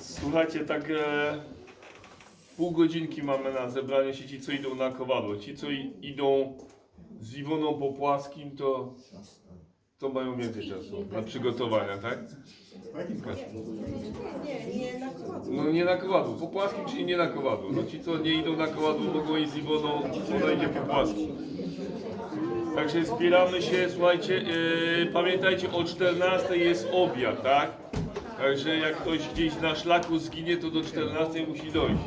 Słuchajcie, tak e, pół godzinki mamy na zebranie się ci, co idą na kowadło. Ci, co i, idą z Iwoną po płaskim, to, to mają więcej czasu na przygotowania, tak? Nie, nie na kowadło. No nie na kowadło, po płaskim, czyli nie na kowadło. No ci, co nie idą na kowadło, mogą iść z Iwoną, ona idzie po płaskim. Także zbieramy się, słuchajcie, e, pamiętajcie, o 14 jest obiad, tak? Także jak ktoś gdzieś na szlaku zginie, to do 14 musi dojść.